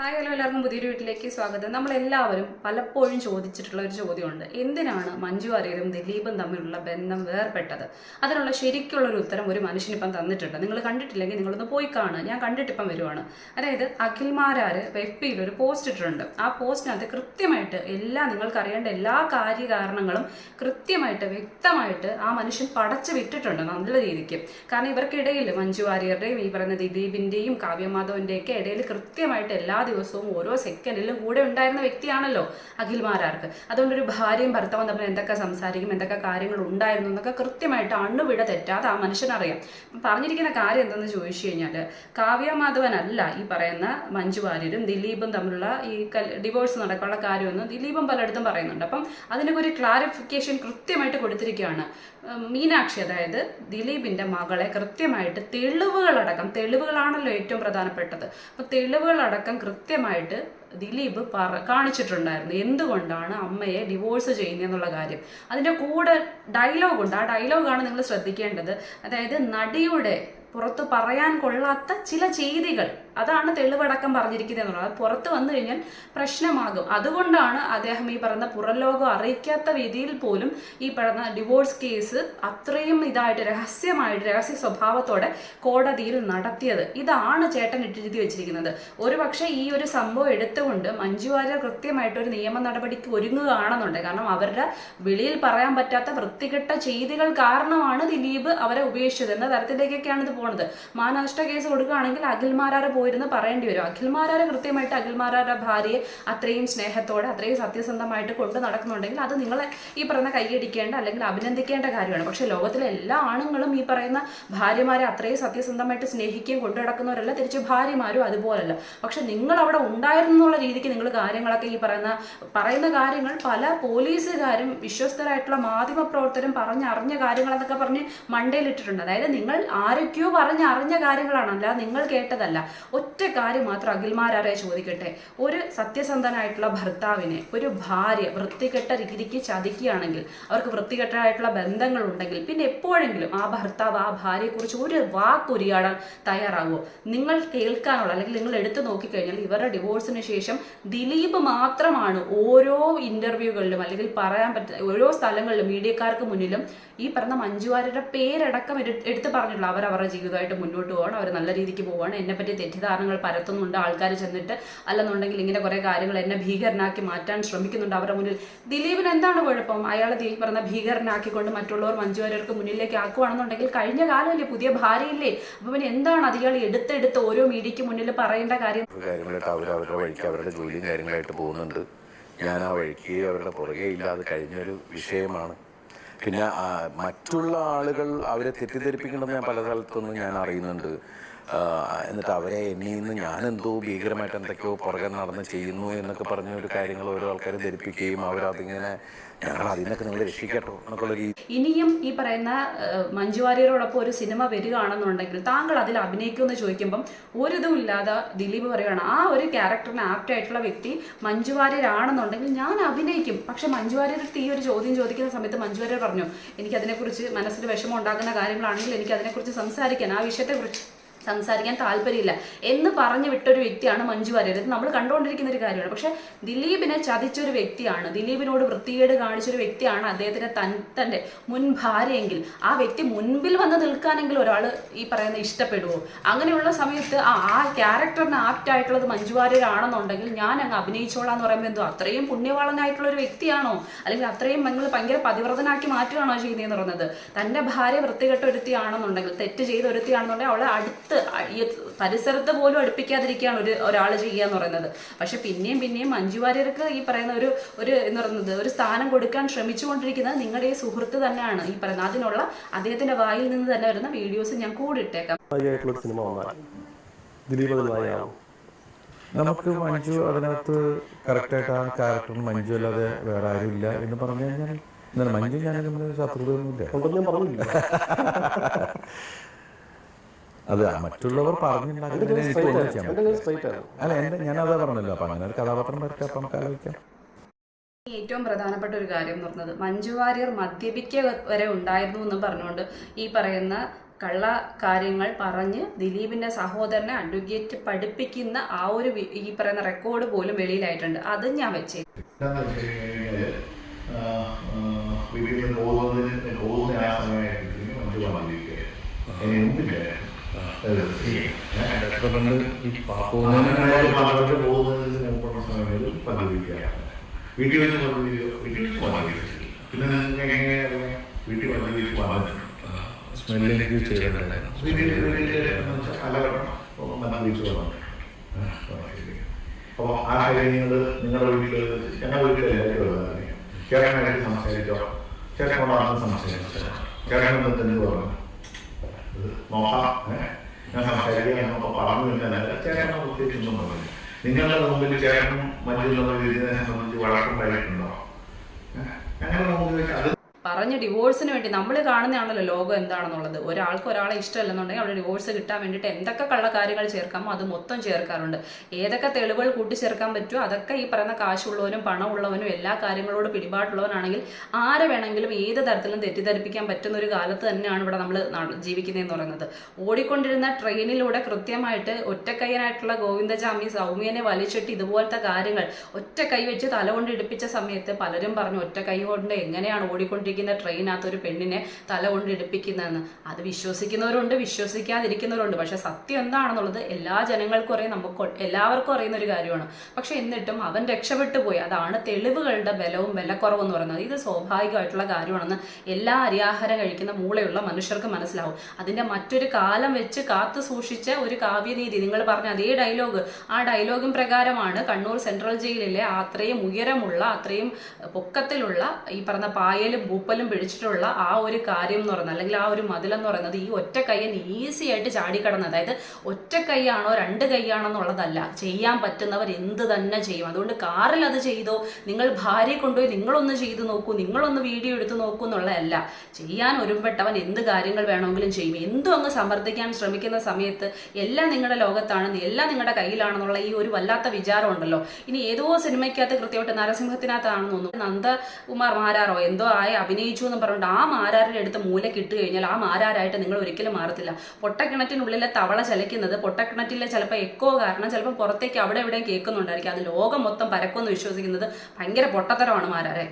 Hi hello എല്ലാവർക്കും പുതിയൊരു വീട്ടിലേക്ക് സ്വാഗതം. നമ്മളെല്ലാവരും പലപ്പോഴും ചോദിച്ചിട്ടുള്ള ഒരു ചോദ്യമുണ്ട്. എന്തിനാണ് മഞ്ജു വാര്യരും ദിലീപും തമ്മിലുള്ള ബന്ധം വേർപെട്ടത് അതിനുള്ള ശരിക്കുള്ള ഒരു ഉത്തരം ഒരു മനുഷ്യനിപ്പം തന്നിട്ടുണ്ട്. നിങ്ങൾ കണ്ടിട്ടില്ലെങ്കിൽ നിങ്ങളൊന്ന് പോയി കാണുക. ഞാൻ കണ്ടിട്ടിപ്പം വരുവാണ്. അതായത് അഖിൽമാരാര് വെപ്പിയിൽ ഒരു പോസ്റ്റ് ഇട്ടിട്ടുണ്ട്. ആ പോസ്റ്റിനകത്ത് കൃത്യമായിട്ട് എല്ലാ നിങ്ങൾക്ക് അറിയേണ്ട എല്ലാ കാര്യകാരണങ്ങളും കൃത്യമായിട്ട് വ്യക്തമായിട്ട് ആ മനുഷ്യൻ പടച്ചു വിട്ടിട്ടുണ്ട് നല്ല രീതിക്ക്. കാരണം ഇവർക്കിടയിൽ മഞ്ജു വാര്യരുടെയും ഈ പറയുന്ന ദിലീപിന്റെയും കാവ്യമാധവന്റെയൊക്കെ ഇടയിൽ കൃത്യമായിട്ട് എല്ലാ ദിവസവും ഓരോ സെക്കൻഡിലും കൂടെ ഉണ്ടായിരുന്ന വ്യക്തിയാണല്ലോ അഖിൽമാരാർക്ക്. അതുകൊണ്ട് ഒരു ഭാര്യയും ഭർത്താവും തമ്മിൽ എന്തൊക്കെ സംസാരിക്കും എന്തൊക്കെ കാര്യങ്ങൾ ഉണ്ടായിരുന്നു എന്നൊക്കെ കൃത്യമായിട്ട് അണ്ണുവിട തെറ്റാതെ ആ മനുഷ്യനറിയാം. പറഞ്ഞിരിക്കുന്ന കാര്യം എന്തെന്ന് ചോദിച്ചു കഴിഞ്ഞാൽ കാവ്യമാധവനല്ല ഈ പറയുന്ന മഞ്ജു വാര്യരും ദിലീപും തമ്മിലുള്ള ഈ ഡിവോഴ്സ് നടക്കാനുള്ള കാര്യമൊന്നും ദിലീപും പലയിടത്തും പറയുന്നുണ്ട്. അപ്പം അതിനൊക്കെ ഒരു ക്ലാരിഫിക്കേഷൻ കൃത്യമായിട്ട് കൊടുത്തിരിക്കുകയാണ്. മീനാക്ഷി അതായത് ദിലീപിന്റെ മകളെ കൃത്യമായിട്ട് തെളിവുകളടക്കം തെളിവുകളാണല്ലോ ഏറ്റവും പ്രധാനപ്പെട്ടത്. അപ്പൊ തെളിവുകളടക്കം കൃത്യമായിട്ട് ദിലീപ് പറ കാണിച്ചിട്ടുണ്ടായിരുന്നു. എന്തുകൊണ്ടാണ് അമ്മയെ ഡിവോഴ്സ് ചെയ്യുന്നതെന്നുള്ള കാര്യം. അതിന്റെ കൂടെ ഡയലോഗുണ്ട് ആ ഡയലോഗാണ് നിങ്ങൾ ശ്രദ്ധിക്കേണ്ടത്. അതായത് നടിയുടെ പുറത്ത് പറയാൻ കൊള്ളാത്ത ചില ചെയ്തികൾ. അതാണ് തെളിവടക്കം പറഞ്ഞിരിക്കുന്നത് എന്നുള്ളത് അത് പുറത്ത് വന്നു കഴിഞ്ഞാൽ പ്രശ്നമാകും. അതുകൊണ്ടാണ് അദ്ദേഹം ഈ പറയുന്ന പുറലോകം അറിയിക്കാത്ത രീതിയിൽ പോലും ഈ പറയുന്ന ഡിവോഴ്സ് കേസ് അത്രയും ഇതായിട്ട് രഹസ്യമായിട്ട് രഹസ്യ സ്വഭാവത്തോടെ കോടതിയിൽ നടത്തിയത്. ഇതാണ് ചേട്ടൻ ഇട്ടിരുത്തി വെച്ചിരിക്കുന്നത്. ഒരു പക്ഷേ ഈ ഒരു സംഭവം എടുത്തുകൊണ്ട് മഞ്ജു വാര്യർ കൃത്യമായിട്ട് ഒരു നിയമ നടപടിക്ക് ഒരുങ്ങുകയാണെന്നുണ്ട്. കാരണം അവരുടെ വെളിയിൽ പറയാൻ പറ്റാത്ത വൃത്തികെട്ട ചെയ്തികൾ കാരണമാണ് ദിലീപ് അവരെ ഉപേക്ഷിച്ചത്. എന്ന തരത്തിലേക്കൊക്കെയാണ് ഇത് പോണത്. മാനനഷ്ട കേസ് കൊടുക്കുകയാണെങ്കിൽ അഖിൽമാരാര പോയിരുന്ന് പറയേണ്ടി വരും. അഖിൽമാരാര കൃത്യമായിട്ട് അഖിൽമാരാരുടെ ഭാര്യയെ അത്രയും സ്നേഹത്തോടെ അത്രയും സത്യസന്ധമായിട്ട് കൊണ്ടു നടക്കുന്നുണ്ടെങ്കിൽ അത് നിങ്ങളെ ഈ പറയുന്ന കൈയടിക്കേണ്ട അല്ലെങ്കിൽ അഭിനന്ദിക്കേണ്ട കാര്യമാണ്. പക്ഷെ ലോകത്തിലെ എല്ലാ ആണുങ്ങളും ഈ പറയുന്ന ഭാര്യമാരെ അത്രയും സത്യസന്ധമായിട്ട് സ്നേഹിക്കുകയും കൊണ്ടു നടക്കുന്നവരല്ല തിരിച്ച് ഭാര്യമാരും അതുപോലല്ല. പക്ഷെ നിങ്ങൾ അവിടെ ഉണ്ടായിരുന്നു എന്നുള്ള രീതിക്ക് നിങ്ങൾ കാര്യങ്ങളൊക്കെ ഈ പറയുന്ന പറയുന്ന കാര്യങ്ങൾ പല പോലീസുകാരും വിശ്വസ്തരായിട്ടുള്ള മാധ്യമ പ്രവർത്തകരും പറഞ്ഞറിഞ്ഞ കാര്യങ്ങളെന്നൊക്കെ പറഞ്ഞ് മണ്ടയിലിട്ടിട്ടുണ്ട് അതായത് നിങ്ങൾ ആരൊക്കെയോ പറഞ്ഞ് അറിഞ്ഞ കാര്യങ്ങളാണല്ല നിങ്ങൾ കേട്ടതല്ല. ഒറ്റ കാര്യം മാത്രം അഖിൽമാരെ ചോദിക്കട്ടെ. ഒരു സത്യസന്ധനായിട്ടുള്ള ഭർത്താവിനെ ഒരു ഭാര്യ വൃത്തികെട്ട രീതിക്ക് ചതിക്കുകയാണെങ്കിൽ അവർക്ക് വൃത്തികെട്ടതായിട്ടുള്ള ബന്ധങ്ങൾ ഉണ്ടെങ്കിൽ പിന്നെ എപ്പോഴെങ്കിലും ആ ഭർത്താവ് ആ ഭാര്യയെക്കുറിച്ച് ഒരു വാക്കുരിയാടാൻ തയ്യാറാകുമോ നിങ്ങൾ കേൾക്കാനുള്ള അല്ലെങ്കിൽ നിങ്ങൾ എടുത്തു നോക്കിക്കഴിഞ്ഞാൽ ഇവരുടെ ഡിവോഴ്സിന് ശേഷം ദിലീപ് മാത്രമാണ് ഓരോ ഇന്റർവ്യൂകളിലും അല്ലെങ്കിൽ പറയാൻ പറ്റുന്ന ഓരോ സ്ഥലങ്ങളിലും മീഡിയക്കാർക്ക് മുന്നിലും ഈ പറഞ്ഞ മഞ്ജുവാരുടെ പേരടക്കം എടു- എടുത്ത് പറഞ്ഞിട്ടുള്ള അവർ അവരുടെ ജീവിതമായിട്ട് മുന്നോട്ട് പോകണം അവർ നല്ല രീതിക്ക് പോവാണ്. എന്നെ പറ്റി തെറ്റിദ്ധാരണകൾ പരത്തുന്നുണ്ട്. ആൾക്കാർ ചെന്നിട്ട് അല്ലെന്നുണ്ടെങ്കിൽ ഇങ്ങനെ കുറേ കാര്യങ്ങൾ എന്നെ ഭീകരനാക്കി മാറ്റാൻ ശ്രമിക്കുന്നുണ്ട്. അവരുടെ മുന്നിൽ ദിലീപിന് എന്താണ് കുഴപ്പം? അയാൾ ഈ പറഞ്ഞ ഭീകരനാക്കിക്കൊണ്ട് മറ്റുള്ളവർ മഞ്ജുവാര്യർക്ക് മുന്നിലേക്ക് ആക്കുവാണെന്നുണ്ടെങ്കിൽ കഴിഞ്ഞ കാലമല്ലേ പുതിയ ഭാര്യയില്ലേ? അപ്പൊ പിന്നെ എന്താണ് ഇയാൾ എടുത്തെടുത്ത് ഓരോ മീഡിയക്ക് മുന്നിൽ പറയേണ്ട കാര്യം? അവരുടെ അവരുടെ ജോലിയും കാര്യങ്ങളായിട്ട് പോകുന്നുണ്ട്. ഞാൻ ആ വഴിക്ക് അവരുടെ പുറകെ ഇല്ലാതെ കഴിഞ്ഞൊരു വിഷയമാണ്. പിന്നെ മറ്റുള്ള ആളുകൾ അവരെ തെറ്റിദ്ധരിപ്പിക്കണമെന്ന് ഞാൻ പല സ്ഥലത്തൊന്നും ഞാൻ അറിയുന്നുണ്ട്. എന്നിട്ട് അവരെ എന്നിൽ നിന്ന് ഞാനെന്തോ ഭീകരമായിട്ട് എന്തൊക്കെയോ പുറകെ നടന്ന് ചെയ്യുന്നു എന്നൊക്കെ പറഞ്ഞ ഒരു കാര്യങ്ങൾ ഓരോ ആൾക്കാരെ ധരിപ്പിക്കുകയും അവരതിങ്ങനെ ഇനിയും ഈ പറയുന്ന മഞ്ജു വാര്യരോടൊപ്പം ഒരു സിനിമ വരികയാണെന്നുണ്ടെങ്കിൽ താങ്കൾ അതിൽ അഭിനയിക്കുമെന്ന് ചോദിക്കുമ്പം ഒരിതും ഇല്ലാതെ ദിലീപ് പറയുകയാണ് ആ ഒരു ക്യാരക്ടറിന് ആപ്റ്റ് ആയിട്ടുള്ള വ്യക്തി മഞ്ജു വാര്യരാണെന്നുണ്ടെങ്കിൽ ഞാൻ അഭിനയിക്കും. പക്ഷെ മഞ്ജു വാര്യർ ഈ ഒരു ചോദ്യം ചോദിക്കുന്ന സമയത്ത് മഞ്ജു വാര്യർ പറഞ്ഞു എനിക്ക് അതിനെക്കുറിച്ച് മനസ്സിൽ വിഷമം ഉണ്ടാക്കുന്ന കാര്യങ്ങളാണെങ്കിൽ എനിക്ക് അതിനെക്കുറിച്ച് സംസാരിക്കാൻ ആ വിഷയത്തെക്കുറിച്ച് സംസാരിക്കാൻ താല്പര്യമില്ല. എന്ന് പറഞ്ഞു വിട്ടൊരു വ്യക്തിയാണ് മഞ്ജു വാര്യർ. ഇത് നമ്മൾ കണ്ടുകൊണ്ടിരിക്കുന്ന ഒരു കാര്യമാണ്. പക്ഷെ ദിലീപിനെ ചതിച്ചൊരു വ്യക്തിയാണ് ദിലീപിനോട് വൃത്തികേട് കാണിച്ചൊരു വ്യക്തിയാണ് അദ്ദേഹത്തിന്റെ തൻ തന്റെ മുൻ ഭാര്യയെങ്കിൽ. ആ വ്യക്തി മുൻപിൽ വന്ന് നിൽക്കാനെങ്കിൽ ഒരാൾ ഈ പറയുന്ന ഇഷ്ടപ്പെടുവോ? അങ്ങനെയുള്ള സമയത്ത് ആ ആ ക്യാരക്ടറിന് ആപ്റ്റ് ആയിട്ടുള്ളത് മഞ്ജു വാര്യരാണെന്നുണ്ടെങ്കിൽ ഞാൻ അങ്ങ് അഭിനയിച്ചോളാം എന്ന് പറയുമ്പോൾ എന്തോ അത്രയും പുണ്യവാളനായിട്ടുള്ള ഒരു വ്യക്തിയാണോ? അല്ലെങ്കിൽ അത്രയും നിങ്ങൾ ഭയങ്കര പതിവ്രതനാക്കി മാറ്റുകയാണോ ചെയ്യുന്നതെന്ന് പറയുന്നത്? തന്റെ ഭാര്യ വൃത്തികെട്ട ഒരുത്തിയാണെന്നുണ്ടെങ്കിൽ തെറ്റ് ചെയ്ത ഒരുത്തിയാണെന്നുണ്ടെങ്കിൽ അവളെ അടുത്ത് അ- ഈ പരിസരത്ത് പോലും അടുപ്പിക്കാതിരിക്കുകയാണ് ഒരു ഒരാൾ ചെയ്യുക എന്ന് പറയുന്നത്. പക്ഷെ പിന്നെയും പിന്നെയും മഞ്ജു വാര്യർക്ക് ഈ പറയുന്ന ഒരു ഒരു എന്ന് പറയുന്നത് ഒരു സ്ഥാനം കൊടുക്കാൻ ശ്രമിച്ചുകൊണ്ടിരിക്കുന്നത് നിങ്ങളുടെ ഈ സുഹൃത്ത് തന്നെയാണ്. ഈ പറയുന്നത് അതിനുള്ള അദ്ദേഹത്തിന്റെ വായിൽ നിന്ന് തന്നെ വരുന്ന വീഡിയോസ് ഞാൻ കൂടി ഇട്ടേക്കാം സിനിമ നമുക്ക് മഞ്ജു അതിനകത്ത് കറക്റ്റായിട്ട് ആ ക്യാരക്ടർ മഞ്ജു അല്ലാതെ വേറെ ആരും ഇല്ല എന്ന് പറഞ്ഞു കഴിഞ്ഞാൽ മഞ്ജു ഞാൻ ശത്രുതയൊന്നുമില്ല. ഉണ്ടെന്ന് ഞാൻ പറഞ്ഞില്ല. അത് മറ്റുള്ളവർ. ആണ്. അല്ല എന്റെ ഞാനതാ പറഞ്ഞല്ലോ അപ്പൊ അങ്ങനെ ഒരു കഥാപാത്രം വരട്ടെ അപ്പൊ നമുക്ക് ആലോചിക്കാം. ഏറ്റവും പ്രധാനപ്പെട്ട ഒരു കാര്യം എന്ന് പറഞ്ഞത് മഞ്ജു വാര്യർ മദ്യപിക്ക വരെ ഉണ്ടായിരുന്നു എന്ന് പറഞ്ഞുകൊണ്ട് ഈ പറയുന്ന കള്ള കാര്യങ്ങൾ പറഞ്ഞ് ദിലീപിന്റെ സഹോദരനെ അഡ്വക്കേറ്റ് പഠിപ്പിക്കുന്ന ആ ഒരു ഈ പറയുന്ന റെക്കോർഡ് പോലും വെളിയിലായിട്ടുണ്ട്. അത് ഞാൻ വെച്ചേ. പോകുന്നതിന് പോകുന്ന ആ സമയമായിട്ട് മഞ്ജു വന്നിരിക്കുകയായിരുന്നു ഇപ്പൊ നമ്മൾ ഈ പാ- അങ്ങനെ പോകുന്നതിന് അവർക്ക് പോകുന്നതിന് മുമ്പുള്ള സമയങ്ങളിൽ പതിവിക്കുകയാണ് വീട്ടിൽ വന്ന് വീട്ടിൽ പിന്നെ? വീട്ടിൽ വന്ന് വന്നിട്ടുണ്ട് സ്മെല്ല് എനിക്ക് ചെയ്തിട്ടുണ്ടായിരുന്നു അപ്പോൾ ആ കാര്യങ്ങൾ നിങ്ങളുടെ വീട്ടിൽ ഞങ്ങളുടെ ഉള്ളതാണ് ചേട്ടനായിട്ട് സംസാരിച്ചോ ചേട്ടനോടാണ് സംസാരിച്ചത് ചേട്ടൻ തന്നെ പറഞ്ഞു നോക്കാം? ഞാൻ സംസാരിക്കാം എന്നൊക്കെ പറഞ്ഞു എന്നല്ല ചേട്ടനെ പ്രത്യേകിച്ചൊന്നും പറഞ്ഞു നിങ്ങളുടെ മുമ്പിൽ ചേട്ടനും മറ്റുള്ള ഇതിനെ സംബന്ധിച്ച് വഴക്കുണ്ടായിട്ടുണ്ടോ അങ്ങനെ വെച്ച് അത് പറഞ്ഞ ഡിവോഴ്സിന് വേണ്ടി നമ്മൾ കാണുന്നതാണല്ലോ ലോകം എന്താണെന്നുള്ളത്. ഒരാൾക്ക് ഒരാളെ ഇഷ്ടമല്ലെന്നുണ്ടെങ്കിൽ അവിടെ ഡിവോഴ്സ് കിട്ടാൻ വേണ്ടിയിട്ട് എന്തൊക്കെ കള്ളക്കാര്യങ്ങൾ ചേർക്കാമോ അത് മൊത്തം ചേർക്കാറുണ്ട്. ഏതൊക്കെ തെളിവുകൾ കൂട്ടിച്ചേർക്കാൻ പറ്റുമോ അതൊക്കെ ഈ പറയുന്ന കാശുള്ളവനും പണമുള്ളവനും എല്ലാ കാര്യങ്ങളോട് പിടിപാടുള്ളവനാണെങ്കിൽ ആരെ വേണമെങ്കിലും ഏത് തരത്തിലും തെറ്റിദ്ധരിപ്പിക്കാൻ പറ്റുന്ന ഒരു കാലത്ത് തന്നെയാണ് ഇവിടെ നമ്മൾ ജീവിക്കുന്നതെന്ന് പറയുന്നത്. ഓടിക്കൊണ്ടിരുന്ന ട്രെയിനിലൂടെ കൃത്യമായിട്ട് ഒറ്റക്കൈയനായിട്ടുള്ള ഗോവിന്ദജാമി സൗമ്യനെ വലിച്ചിട്ട് ഇതുപോലത്തെ കാര്യങ്ങൾ ഒറ്റ കൈ വെച്ച് തല കൊണ്ട് ഇടിപ്പിച്ച സമയത്ത് പലരും പറഞ്ഞു ഒറ്റ കൈ കൊണ്ട് എങ്ങനെയാണ് ഓടിക്കൊണ്ടിരിക്കുന്ന ട്രെയിനകത്ത് ഒരു പെണ്ണിനെ തല കൊണ്ട് എടുപ്പിക്കുന്നതെന്ന്. അത് വിശ്വസിക്കുന്നവരുണ്ട് വിശ്വസിക്കാതിരിക്കുന്നവരുണ്ട്. പക്ഷെ സത്യം എന്താണെന്നുള്ളത് എല്ലാ ജനങ്ങൾക്കും അറിയാം. നമുക്ക് എല്ലാവർക്കും അറിയുന്ന ഒരു കാര്യമാണ്. പക്ഷെ എന്നിട്ടും അവൻ രക്ഷപ്പെട്ടു പോയി. അതാണ് തെളിവുകളുടെ ബലവും ബലക്കുറവും എന്ന് പറയുന്നത്. ഇത് സ്വാഭാവികമായിട്ടുള്ള കാര്യമാണെന്ന് എല്ലാ അരിയാഹാരം കഴിക്കുന്ന മൂളയുള്ള മനുഷ്യർക്ക് മനസ്സിലാവും. അതിന്റെ മറ്റൊരു കാലം വെച്ച് കാത്തു സൂക്ഷിച്ച ഒരു കാവ്യനീതി. നിങ്ങൾ പറഞ്ഞ അതേ ഡയലോഗ്. ആ ഡയലോഗും പ്രകാരമാണ് കണ്ണൂർ സെൻട്രൽ ജയിലിലെ അത്രയും ഉയരമുള്ള അത്രയും പൊക്കത്തിലുള്ള ഈ പറഞ്ഞ പായലും പൂപ്പലും പിടിച്ചിട്ടുള്ള ആ ഒരു കാര്യം എന്ന് പറയുന്നത് അല്ലെങ്കിൽ ആ ഒരു മതിലെന്ന് പറയുന്നത് ഈ ഒറ്റ കയ്യൻ ഈസി ആയിട്ട് ചാടിക്കടന്ന് അതായത് ഒറ്റ കൈയാണോ രണ്ട് കൈയാണോ എന്നുള്ളതല്ല ചെയ്യാൻ പറ്റുന്നവർ എന്ത് തന്നെ ചെയ്യും. അതുകൊണ്ട് കാറിൽ അത് ചെയ്തോ നിങ്ങൾ ഭാര്യയെ കൊണ്ടുപോയി നിങ്ങളൊന്ന് ചെയ്തു നോക്കൂ നിങ്ങളൊന്ന് വീഡിയോ എടുത്ത് നോക്കൂ എന്നുള്ളതല്ല. ചെയ്യാൻ ഒരുമ്പെട്ടവൻ എന്ത് കാര്യങ്ങൾ വേണമെങ്കിലും ചെയ്യും. എന്തും അങ്ങ് സമർത്ഥിക്കാൻ ശ്രമിക്കുന്ന സമയത്ത് എല്ലാം നിങ്ങളുടെ ലോകത്താണ് എല്ലാം നിങ്ങളുടെ കയ്യിലാണെന്നുള്ള ഈ ഒരു വല്ലാത്ത വിചാരം ഉണ്ടല്ലോ. ഇനി ഏതോ സിനിമയ്ക്കകത്ത് കൃത്യമായിട്ട് നരസിംഹത്തിനകത്താണെന്ന് തോന്നുന്നു. നന്ദകുമാർ മാരാറോ എന്തോ ആയ ആയി അഭിനയിച്ചു എന്ന് പറഞ്ഞിട്ട് ആ മാരാരുടെ അടുത്ത് മൂല ഇട്ട് കഴിഞ്ഞാൽ ആ മാരാരായിട്ട് നിങ്ങൾ ഒരിക്കലും മാറത്തില്ല. പൊട്ടക്കിണറ്റിനുള്ളിലെ തവള ചലയ്ക്കുന്നത് പൊട്ടക്കിണറ്റിലെ ചിലപ്പോൾ എക്കോ കാരണം ചിലപ്പോൾ പുറത്തേക്ക് അവിടെ എവിടെയും കേൾക്കുന്നുണ്ടായിരിക്കും. അത് ലോകം മൊത്തം പരക്കുമെന്ന് വിശ്വസിക്കുന്നത് ഭയങ്കര പൊട്ടത്തരമാണ് മാരാരെ.